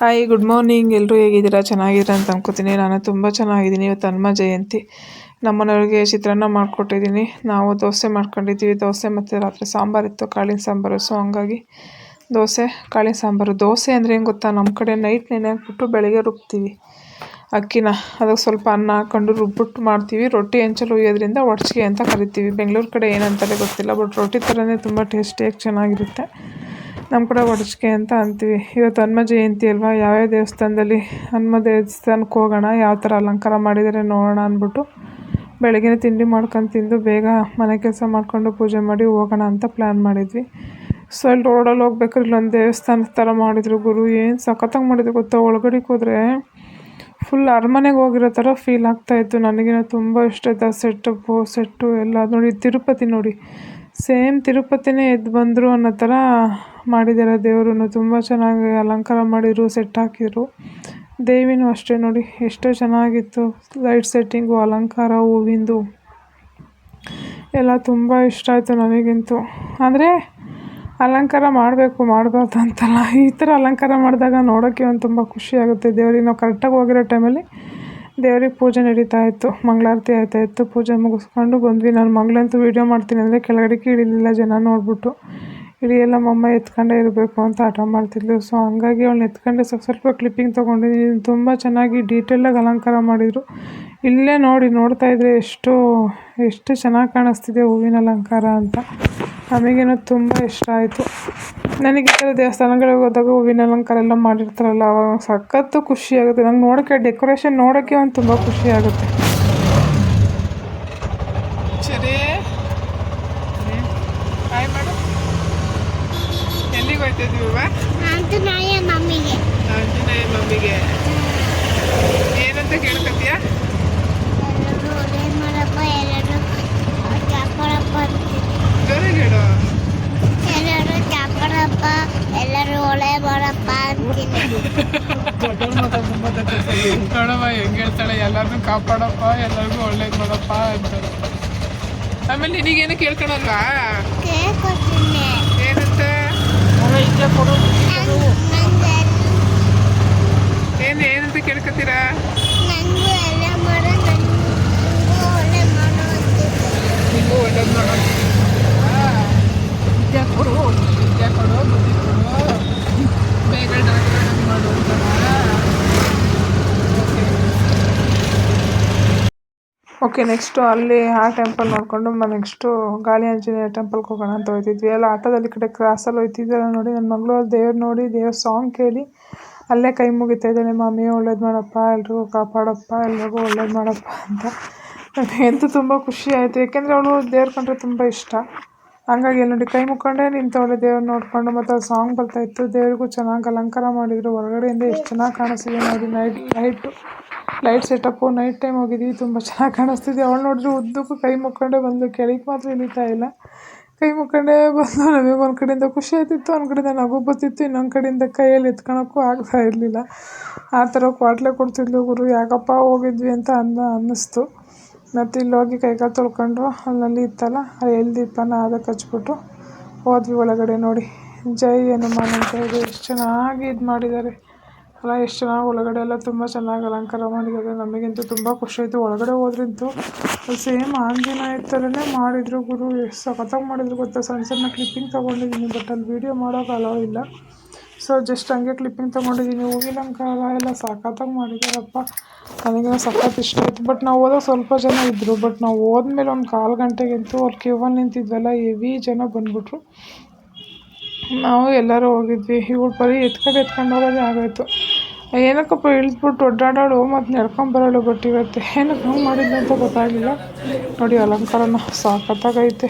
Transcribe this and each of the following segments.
Hi good morning ಎಲ್ಲರೂ ಹೇಗಿದ್ದೀರಾ? ಚೆನ್ನಾಗಿದ್ದೀರಾ ಅಂತ ಅನ್ಕೋತೀನಿ. ನಾನು ತುಂಬ ಚೆನ್ನಾಗಿದ್ದೀನಿ. ಇವತ್ತು ಹನುಮ ಜಯಂತಿ. ನಮ್ಮ ಮನೆಯವ್ರಿಗೆ ಚಿತ್ರಾನ್ನ ಮಾಡಿಕೊಟ್ಟಿದ್ದೀನಿ. ನಾವು ದೋಸೆ ಮಾಡ್ಕೊಂಡಿದ್ದೀವಿ. ದೋಸೆ ಮತ್ತು ರಾತ್ರಿ ಸಾಂಬಾರಿತ್ತು ಕಾಳಿನ ಸಾಂಬಾರು. ಸೊ ಹಂಗಾಗಿ ದೋಸೆ, ಕಾಳಿನ ಸಾಂಬಾರು. ದೋಸೆ ಅಂದರೆ ಏನು ಗೊತ್ತಾ? ನಮ್ಮ ಕಡೆ ನೈಟ್ ನೆನೆ ಹಾಕ್ಬಿಟ್ಟು ಬೆಳಗ್ಗೆ ರುಬ್ತೀವಿ. ಅಕ್ಕಿನ. ಅದಕ್ಕೆ ಸ್ವಲ್ಪ ಅನ್ನ ಹಾಕ್ಕೊಂಡು ರುಬ್ಬಿಟ್ಟು ಮಾಡ್ತೀವಿ. ರೊಟ್ಟಿ ಹೆಂಚಲು ಹುಯ್ಯೋದ್ರಿಂದ ಒಡ್ಚಿಗೆ ಅಂತ ಕರಿತೀವಿ. ಬೆಂಗಳೂರು ಕಡೆ ಏನಂತಾರೆ ಗೊತ್ತಿಲ್ಲ ಬಟ್ ರೊಟ್ಟಿ ಥರನೇ ತುಂಬ ಟೇಸ್ಟಿಯಾಗಿ ಚೆನ್ನಾಗಿರುತ್ತೆ. ನಮ್ಮ ಕೂಡ ಒಡಚಿಗೆ ಅಂತ ಅಂತೀವಿ. ಇವತ್ತು ಹನುಮ ಜಯಂತಿ ಅಲ್ವಾ? ಯಾವ್ಯಾವ ದೇವಸ್ಥಾನದಲ್ಲಿ ಹನುಮ ದೇವಸ್ಥಾನಕ್ಕೆ ಹೋಗೋಣ, ಯಾವ ಥರ ಅಲಂಕಾರ ಮಾಡಿದ್ದಾರೆ ನೋಡೋಣ ಅಂದ್ಬಿಟ್ಟು ಬೆಳಗ್ಗೆ ತಿಂಡಿ ಮಾಡ್ಕೊಂಡು ತಿಂದು ಬೇಗ ಮನೆ ಕೆಲಸ ಮಾಡಿಕೊಂಡು ಪೂಜೆ ಮಾಡಿ ಹೋಗೋಣ ಅಂತ ಪ್ಲ್ಯಾನ್ ಮಾಡಿದ್ವಿ. ಸೊ ಅಲ್ಲಿ ರೋಡಲ್ಲಿ ಹೋಗ್ಬೇಕಾದ್ರೆ ಇಲ್ಲೊಂದು ದೇವಸ್ಥಾನದ ಥರ ಮಾಡಿದರು ಗುರು. ಏನು ಸಖತ್ತಾಗಿ ಮಾಡಿದ್ರು ಗೊತ್ತಾ? ಒಳಗಡೆಗೆ ಹೋದರೆ ಫುಲ್ ಅರಮನೆಗೆ ಹೋಗಿರೋ ಥರ ಫೀಲ್ ಆಗ್ತಾಯಿತ್ತು ನನಗಿನ ತುಂಬ ಇಷ್ಟ. ಆ ಸೆಟ್ಟಪ್ಪು ಸೆಟ್ಟು ಎಲ್ಲ ನೋಡಿ, ತಿರುಪತಿ ನೋಡಿ. ಸೇಮ್ ತಿರುಪತಿನೇ ಎದ್ದು ಬಂದರು ಅನ್ನೋ ಥರ ಮಾಡಿದ್ದಾರೆ ದೇವ್ರೂ ತುಂಬ ಚೆನ್ನಾಗಿ ಅಲಂಕಾರ ಮಾಡಿದ್ರು, ಸೆಟ್ ಹಾಕಿದ್ರು. ದೇವಿನೂ ಅಷ್ಟೇ ನೋಡಿ, ಎಷ್ಟು ಚೆನ್ನಾಗಿತ್ತು. ಲೈಟ್ ಸೆಟ್ಟಿಂಗು, ಅಲಂಕಾರ, ಹೂವಿಂದು. ಎಲ್ಲ ತುಂಬ ಇಷ್ಟ ಆಯಿತು ನನಗಂತೂ. ಅಂದರೆ ಅಲಂಕಾರ ಮಾಡಬೇಕು, ಮಾಡಬಾರ್ದು ಅಂತಲ್ಲ. ಈ ಥರ ಅಲಂಕಾರ ಮಾಡಿದಾಗ ನೋಡೋಕ್ಕೆ ಒಂದು ತುಂಬ ಖುಷಿ ಆಗುತ್ತೆ ದೇವ್ರಿಗೆ. ನಾವು ಕರೆಕ್ಟಾಗಿ ಹೋಗಿರೋ ಟೈಮಲ್ಲಿ ದೇವ್ರಿಗೆ ಪೂಜೆ ನಡೀತಾ ಇತ್ತು, ಮಂಗಳಾರತಿ ಆಯ್ತಾ ಇತ್ತು, ಪೂಜೆ ಮುಗಿಸ್ಕೊಂಡು ಬಂದ್ವಿ. ನಾನು ಮಗಳಂತೂ ವೀಡಿಯೋ ಮಾಡ್ತೀನಿ ಅಂದರೆ ಕೆಳಗಡೆ ಇಳಿಲಿಲ್ಲ ಜನ ನೋಡಿಬಿಟ್ಟು. ಇಡೀ ಎಲ್ಲ ಮಮ್ಮ ಎತ್ಕೊಂಡೇ ಇರಬೇಕು ಅಂತ ಆಟ ಮಾಡ್ತಿದ್ಲು. ಸೊ ಹಂಗಾಗಿ ಅವಳನ್ನ ಎತ್ಕೊಂಡೆ. ಸ್ವಲ್ಪ ಸ್ವಲ್ಪ ಕ್ಲಿಪ್ಪಿಂಗ್ ತೊಗೊಂಡಿದ್ದೀನಿ ತುಂಬ ಚೆನ್ನಾಗಿ ಡೀಟೇಲಾಗಿ ಅಲಂಕಾರ ಮಾಡಿದರು. ಇಲ್ಲೇ ನೋಡಿ, ನೋಡ್ತಾ ಇದ್ರೆ ಎಷ್ಟು ಎಷ್ಟು ಚೆನ್ನಾಗಿ ಕಾಣಿಸ್ತಿದೆ ಹೂವಿನ ಅಲಂಕಾರ ಅಂತ. ನಮಗೇನೋ ತುಂಬ ಇಷ್ಟ ಆಯಿತು. ನನಗೆ ಈ ಥರ ದೇವಸ್ಥಾನಗಳಿಗೆ ಹೋದಾಗ ಹೂವಿನ ಅಲಂಕಾರ ಎಲ್ಲ ಮಾಡಿರ್ತಾರಲ್ಲ, ಅವಾಗ ಸಖತ್ತು ಖುಷಿ ಆಗುತ್ತೆ. ನಂಗೆ ನೋಡೋಕ್ಕೆ ಡೆಕೋರೇಷನ್ ನೋಡೋಕ್ಕೆ ಒಂದು ತುಂಬ ಖುಷಿ ಆಗುತ್ತೆ ಸರಿ ಹಾಯ್ ಮಾಡು ಎಲ್ಲಿಗೆ ಹೋಗ್ತಾ ಇದೀವಿ ಆಂಜನೇಯ ಮಮ್ಮಿಗೆ ಆಂಜನೇಯ ಮಮ್ಮಿಗೆ ಏನಂತ ಕೇಳ್ಕೊತೀಯ ಎಲ್ಲರೂ ಒಳ್ಳೆ ಮಾಡಪ್ಪ ಎಲ್ಲರೂ ಚಾಪಡಪ್ಪ ಅಂತೀನಿ ಜೋರಾಗಿ ಹೇಳು ಎಲ್ಲರೂ ಚಾಪಡಪ್ಪ ಎಲ್ಲರೂ ಒಳ್ಳೆ ಮಾಡಪ್ಪ ಅಂತೀನಿ ನೋಡಮ್ಮ ಹೆಂಗೆ ಹೇಳ್ತಾಳೆ ಎಲ್ಲರನ್ನೂ ಕಾಪಾಡಪ್ಪ ಎಲ್ಲರಿಗೂ ಒಳ್ಳೇದು ಮಾಡಪ್ಪ ಅಂತಾರೆ. ಆಮೇಲೆ ನಿನಗೇನು ಕೇಳ್ಕೊಳಲ್ವಾ? ಏನಂತೆ? ಏನು ಏನಂತ ಕೇಳ್ಕೊತೀರಾ? ಒಳ್ಳೇದು ಮಾಡೋ ವಿದ್ಯೆ ಕೊಡು. ವಿದ್ಯೆ ಕೊಡು ಬುದ್ಧಿ ಕೊಡು ಬೇಗ ಡಾಕ್ಟರ್ ಮಾಡು ಓಕೆ ನೆಕ್ಸ್ಟು ಅಲ್ಲಿ ಆ ಟೆಂಪಲ್ ನೋಡಿಕೊಂಡು ನೆಕ್ಸ್ಟು ಗಾಳಿ ಆಂಜನೇಯ ಟೆಂಪಲ್ಗೆ ಹೋಗೋಣ ಅಂತ ಹೋಗ್ತಿದ್ವಿ ಎಲ್ಲ ಆಟೋದಲ್ಲಿ ಕಡೆ ಕ್ರಾಸಲ್ಲಿ ಹೋಗ್ತಿದ್ದೆಲ್ಲ ನೋಡಿ ನನ್ನ ಮಗಳು ದೇವ್ರು ನೋಡಿ, ದೇವ್ರ ಸಾಂಗ್ ಕೇಳಿ ಅಲ್ಲೇ ಕೈ ಮುಗಿತಾ ಇದ್ದಾಳೆ ಮಮ್ಮಿ ಒಳ್ಳೇದು ಮಾಡಪ್ಪ, ಎಲ್ರಿಗೂ ಕಾಪಾಡಪ್ಪ, ಎಲ್ರಿಗೂ ಒಳ್ಳೇದು ಮಾಡಪ್ಪ ಅಂತ. ನನಗಂತೂ ತುಂಬ ಖುಷಿ ಆಯಿತು. ಯಾಕೆಂದರೆ ಅವಳು ದೇವ್ರ ಕಂಡ್ರೆ ತುಂಬ ಇಷ್ಟ. ಹಂಗಾಗಿ ಅಲ್ಲಿ ನೋಡಿ ಕೈ ಮುಕ್ಕೊಂಡೇ ನಿಂತವಳೆ ದೇವ್ರು ನೋಡಿಕೊಂಡು ಮತ್ತು ಅವ್ರ ಸಾಂಗ್ ಬರ್ತಾಯಿತ್ತು ದೇವ್ರಿಗೂ ಚೆನ್ನಾಗಿ ಅಲಂಕಾರ ಮಾಡಿದರು. ಹೊರಗಡೆಯಿಂದ ಎಷ್ಟು ಚೆನ್ನಾಗಿ ಕಾಣಿಸ್ತಿದೆ ನೋಡಿ night light light setup night time ಹೋಗಿದ್ವಿ, ತುಂಬ ಚೆನ್ನಾಗಿ ಕಾಣಿಸ್ತಿದೆ. ಅವಳು ನೋಡಿದ್ರು ಉದ್ದಕ್ಕೂ ಕೈ ಮುಕ್ಕೊಂಡೇ ಬಂದು ಕೆಳಗೆ ಮಾತ್ರ ಇಳಿತಾ ಇಲ್ಲ. ಕೈ ಮುಕ್ಕೊಂಡೇ ಬಂದು ನಮಗೆ ಒಂದು ಕಡೆಯಿಂದ ಖುಷಿ ಆಯ್ತಿತ್ತು ಒಂದು ಕಡೆಯಿಂದ ನಗು ಬರ್ತಿತ್ತು. ಇನ್ನೊಂದು ಕಡೆಯಿಂದ ಕೈಯಲ್ಲಿ ಎತ್ಕೊಳಕ್ಕೂ ಆಗ್ತಾ ಇರಲಿಲ್ಲ. ಆ ಥರ ಕ್ವಾಟ್ಲೆ ಕೊಡ್ತಿದ್ಲು ಗುರು. ಯಾಕಪ್ಪ ಹೋಗಿದ್ವಿ ಅಂತ ಅಂದ, ಅನ್ನಿಸ್ತು. ಮತ್ತು ಇಲ್ಲಿ ಹೋಗಿ ಕೈಕಾಲು ತೊಳ್ಕೊಂಡು ಅಲ್ಲಲ್ಲಿ ಇತ್ತಲ್ಲ, ಅಲ್ಲಿ ದೀಪನ ಅದಕ್ಕೆ ಹಚ್ಬಿಟ್ಟು ಹೋದ್ವಿ ಒಳಗಡೆ ನೋಡಿ. ಜೈ ಹನುಮಾನ್ ಅಂತ ಎಷ್ಟು ಚೆನ್ನಾಗಿ ಇದು ಮಾಡಿದ್ದಾರೆ. ಅಲ್ಲ, ಎಷ್ಟು ಚೆನ್ನಾಗಿ ಒಳಗಡೆ ಎಲ್ಲ ತುಂಬ ಚೆನ್ನಾಗಿ ಅಲಂಕಾರ ಮಾಡಿದ್ದಾರೆ. ನಮಗಂತೂ ತುಂಬ ಖುಷಿ ಆಯಿತು. ಒಳಗಡೆ ಹೋದ್ರಂತೂ ಅಲ್ಲಿ ಸೇಮ್ ಆಂಜನೇಯ ಥರನೇ ಮಾಡಿದರು ಗುರು. ಎಷ್ಟು ಸಖತ್ತಾಗಿ ಮಾಡಿದ್ರು ಗೊತ್ತಾ? ಸಣ್ಣ ಸಣ್ಣ ಕ್ಲಿಪ್ಪಿಂಗ್ ತೊಗೊಂಡಿದ್ದೀನಿ ಬಟ್ ಅಲ್ಲಿ ವೀಡಿಯೋ ಮಾಡೋಕೆ ಅಲೋ ಇಲ್ಲ. ಸೊ ಜಸ್ಟ್ ಹಂಗೆ ಕ್ಲಿಪ್ಪಿಂಗ್ ತೊಗೊಂಡಿದ್ದೀನಿ. ಹೂವಿನ ಅಲಂಕಾರ ಎಲ್ಲ ಸಖತ್ತಾಗಿ ಮಾಡಿದ್ದಾರಪ್ಪ ನನಗೆ ಸಖತ್ ಇಷ್ಟ ಆಯಿತು. ಬಟ್ ನಾವು ಹೋದಾಗ ಸ್ವಲ್ಪ ಜನ ಇದ್ದರು ಬಟ್ ನಾವು ಹೋದ್ಮೇಲೆ ಒಂದು ಕಾಲು ಗಂಟೆಗಂತೂ ಅವ್ರು ಕ್ಯೂವಲ್ಲಿ ನಿಂತಿದ್ವಲ್ಲ ಹೆವಿ ಜನ ಬಂದ್ಬಿಟ್ರು. ನಾವು ಎಲ್ಲರೂ ಹೋಗಿದ್ವಿ. ಇವಳು ಬರೀ ಎತ್ಕೊಂಡು ಎತ್ಕೊಂಡು ಹೋಗೋದೇ ಆಗೋಯ್ತು. ಏನಕ್ಕಪ್ಪ ಇಳಿದ್ಬಿಟ್ಟು ಒಡ್ಡಾಡೋಳು ಮತ್ತು ನಡ್ಕೊಂಬರೋಳು ಬಟ್ ಇವತ್ತು. ಏನಕ್ಕೆ ಹಂಗೆ ಮಾಡಿದ್ಲು ಅಂತ ಗೊತ್ತಾಗಲಿಲ್ಲ. ನೋಡಿ ಅಲಂಕಾರನ ಸಾಕತ್ತಾಗೈತೆ.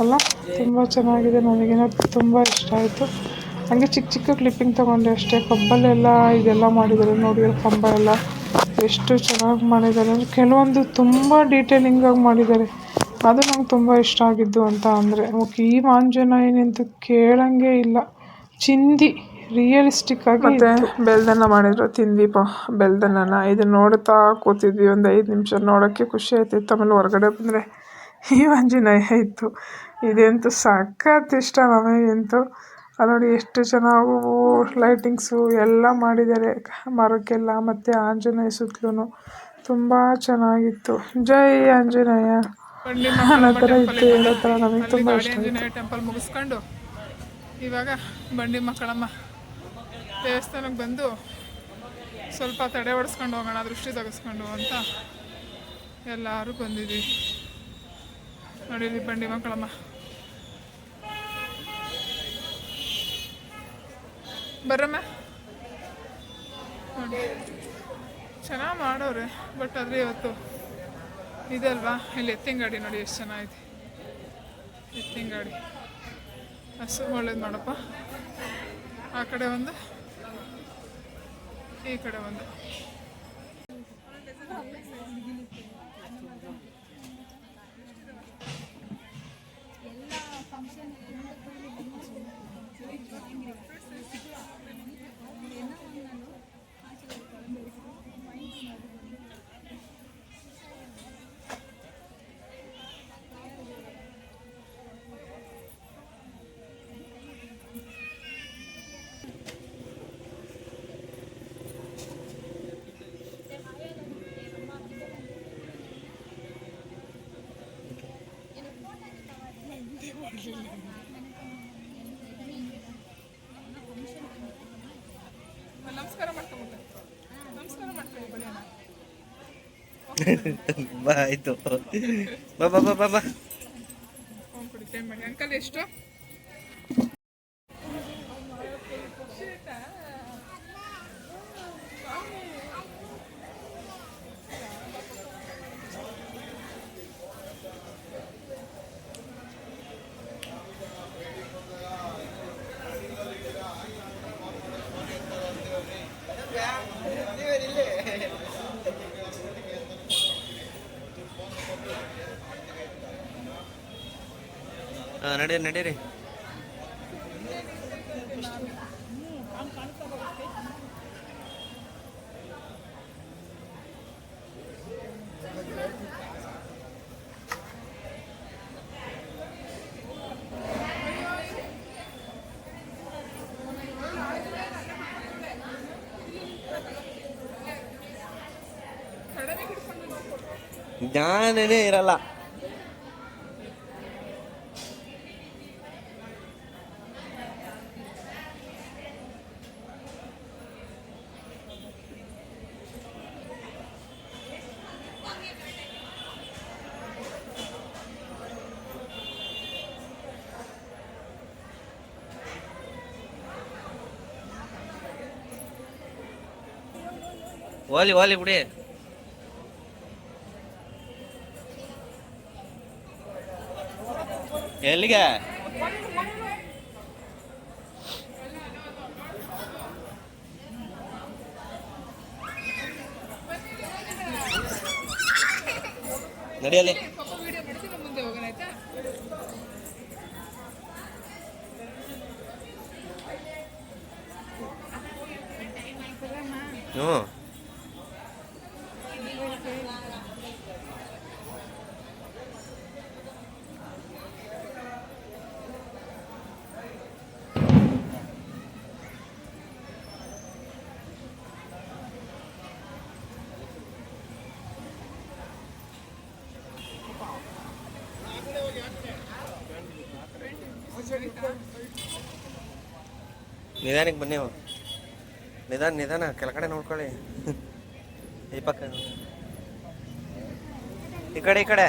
ಅಲ್ಲ, ತುಂಬ ಚೆನ್ನಾಗಿದೆ ನನಗೇನೋ ತುಂಬ ಇಷ್ಟ ಆಯಿತು. ಹಾಗೆ ಚಿಕ್ಕ ಚಿಕ್ಕ ಕ್ಲಿಪ್ಪಿಂಗ್ ತೊಗೊಂಡೆ ಅಷ್ಟೇ. ಕಬ್ಬಲ್ಲೆಲ್ಲ ಇದೆಲ್ಲ ಮಾಡಿದ್ದಾರೆ ನೋಡಿ ಕಂಬ ಎಲ್ಲ. ಎಷ್ಟು ಚೆನ್ನಾಗಿ ಮಾಡಿದ್ದಾರೆ. ಅಂದರೆ ಕೆಲವೊಂದು ತುಂಬ ಡೀಟೇಲಿಂಗಾಗಿ ಮಾಡಿದ್ದಾರೆ. ಅದು ನಂಗೆ ತುಂಬ ಇಷ್ಟ ಆಗಿದ್ದು ಅಂತ ಅಂದರೆ ಈ ಮಾಂಜನ ಏನಂತ ಕೇಳಂಗೆ ಇಲ್ಲ. ಚಿಂದಿ. ರಿಯಲಿಸ್ಟಿಕ್ ಆಗಿ ಮತ್ತೆ ಬೆಲ್ದನ್ನ ಮಾಡಿದ್ರು ತಿಂದ್ವಿ ಪ ಬೆಲ್ದನ್ನ ಇದು ನೋಡ್ತಾ ಕೂತಿದ್ವಿ ಒಂದು ಐದು ನಿಮಿಷ ನೋಡೋಕ್ಕೆ ಖುಷಿ ಆಯ್ತಿತ್ತು. ಆಮೇಲೆ ಹೊರಗಡೆ ಬಂದರೆ ಈ ಆಂಜನೇಯ ಇತ್ತು. ಇದಂತೂ ಸಖತ್ ಇಷ್ಟ ನಮಗಂತೂ ಅಲ್ಲಿ ನೋಡಿ ಎಷ್ಟು ಚೆನ್ನಾಗಿ ಲೈಟಿಂಗ್ಸು ಎಲ್ಲ ಮಾಡಿದ್ದಾರೆ. ಮರಕ್ಕೆಲ್ಲ ಮತ್ತು ಆಂಜನೇಯ ಸುತ್ತಲೂ ತುಂಬ ಚೆನ್ನಾಗಿತ್ತು. ಜೈ ಆಂಜನೇಯ. ಅನ್ನೋ ಥರ ಇತ್ತು ಹೇಳೋ ಥರ ನಮಗೆ ತುಂಬ ಇಷ್ಟ ಆಂಜನೇಯ ಟೆಂಪಲ್ ಮುಗಿಸ್ಕೊಂಡು ಇವಾಗ ಬಂಡಿ ಮಕ್ಕಳಮ್ಮ ದೇವಸ್ಥಾನಕ್ಕೆ ಬಂದು ಸ್ವಲ್ಪ ತಡೆ ಹೊಡೆಸ್ಕೊಂಡು ಹೋಗೋಣ, ದೃಷ್ಟಿ ತೆಗೆಸ್ಕೊಂಡು ಅಂತ ಎಲ್ಲರೂ ಬಂದಿದ್ವಿ. ನೋಡಿದ್ವಿ ಬಂಡಿ ಮಕ್ಕಳಮ್ಮ. ಬರಮ್ಮ ನೋಡಿ. ಚೆನ್ನಾಗಿ ಮಾಡೋರೆ, ಬಟ್ ಆದರೆ ಇವತ್ತು ಇದಲ್ವಾ ಇಲ್ಲಿ ಎತ್ತಿಂಗಾಡಿ ನೋಡಿ ಎಷ್ಟು ಚೆನ್ನಾಗಿದೆ ಎತ್ತಿಂಗಾಡಿ ಹಸು ಒಳ್ಳೇದು ಮಾಡಪ್ಪ. ಆ ಕಡೆ ಒಂದು ಈ ಕಡೆ ಒಂದು. ನಮಸ್ಕಾರ ಮಾಡ್ಕೊಂಬಿಟ್ಟೆ. ನಮಸ್ಕಾರ ಮಾಡ್ಕೊಳ್ಳಿ ಬಾ ಆಯ್ತು. ಬಾ ಬಾ ಬಾ ಬಾ ಬಾ. ಅಂಕಲ್ ಎಷ್ಟು? ಹಾಂ ನಡೀರಿ ನಡೀರಿ. ಜ್ಞಾನನೇ ಇರಲ್ಲ. ಓಲಿ ಓಲಿ ಬಿಡಿ. ಎಲ್ಲಿಗೆ? ನಡೆಯಲಿ ಹ್ಞೂ. ನಿಧಾನಕ್ಕೆ ಬನ್ನಿ ನಿಧಾನ ನಿಧಾನ ಕೆಳಗಡೆ ನೋಡ್ಕೊಳ್ಳಿ. ಈ ಪಕ್ಕ ಈ ಕಡೆ ಈ ಕಡೆ.